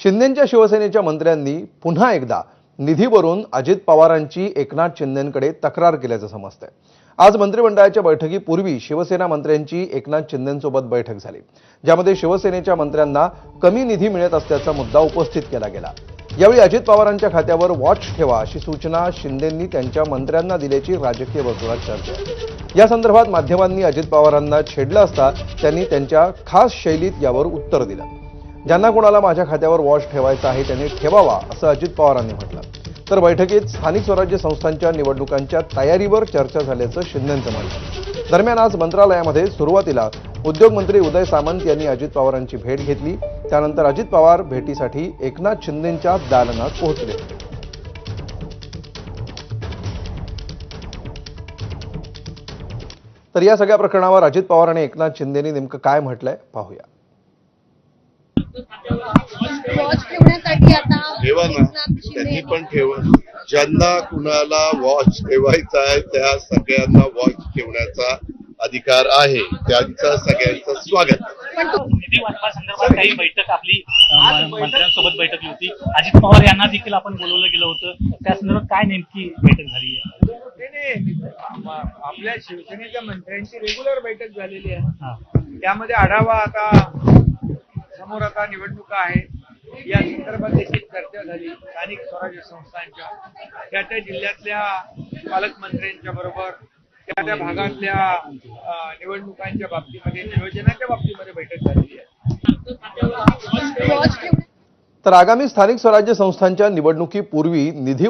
शिंदेच्या शिवसेनेच्या मंत्र्यांनी पुन्हा एकदा निधीवरून अजित पवारांची एकनाथ शिंदेकडे तक्रार केल्याचं समजतंय. आज मंत्रिमंडळाच्या बैठकीपूर्वी शिवसेना मंत्र्यांची एकनाथ शिंदेसोबत बैठक झाली ज्यामध्ये शिवसेनेच्या मंत्र्यांना कमी निधी मिळत असल्याचा मुद्दा उपस्थित केला गेला. यावेळी अजित पवारांच्या खात्यावर वॉच ठेवा अशी सूचना शिंदेंनी त्यांच्या मंत्र्यांना दिल्याची राजकीय वर्तुळात चर्चा. आहे या संदर्भात माध्यमांनी अजित पवारांना छेडलं असता त्यांनी त्यांच्या खास शैलीत यावर उत्तर दिलं. ज्यांना कोणाला माझ्या खात्यावर वॉच ठेवायचा आहे त्यांनी ठेवावा असं अजित पवारांनी म्हटलं. तर बैठकीत स्थानिक स्वराज्य संस्थांच्या निवडणुकांच्या तयारीवर चर्चा झाल्याचं शिंदेंचं म्हणलं दरम्यान आज मंत्रालयामध्ये सुरुवातीला उद्योगमंत्री उदय सामंत यांनी अजित पवारांची भेट घेतली. त्यानंतर अजित पवार भेटीसाठी एकनाथ शिंदेंच्या दालनात पोहोचले. तर या सगळ्या प्रकरणावर अजित पवार आणि एकनाथ शिंदेनी नेमकं काय म्हटलंय पाहूया. वॉच ठेवण्यासाठी आता ठेवा ना. त्यांनी पण ठेवा. ज्यांना कुणाला वॉच ठेवायचा आहे त्या सगळ्यांना वॉच ठेवण्याचा अधिकार आहे. त्यांचं सगळ्यांचं स्वागत. पण तो निधी वाटपासंदर्भात काही बैठक आपली. मंत्र्यांसोबत बैठक होती. अजित पवार यांना देखील आपण बोलवलं गेलं होतं. त्या संदर्भात काय नेमकी बैठक झाली आहे? नाही, नाही. म- आपल्या शिवसेनेच्या मंत्र्यांची रेग्युलर बैठक झालेली आहे. हा. त्यामध्ये आढावा आता समोर आता निवडणुका आहे या संदर्भात देखील चर्चा झाली. स्थानिक स्वराज्य संस्थांच्या त्या त्या जिल्ह्यातल्या पालकमंत्र्यांच्या बरोबर त्या त्या भागातल्या निवडणुकांच्या बाबतीमध्ये नियोजनाच्या बाबतीमध्ये बैठक झालेली आहे. तर आगामी स्थानिक स्वराज्य संस्थांच्या निवडणुकीपूर्वी निधी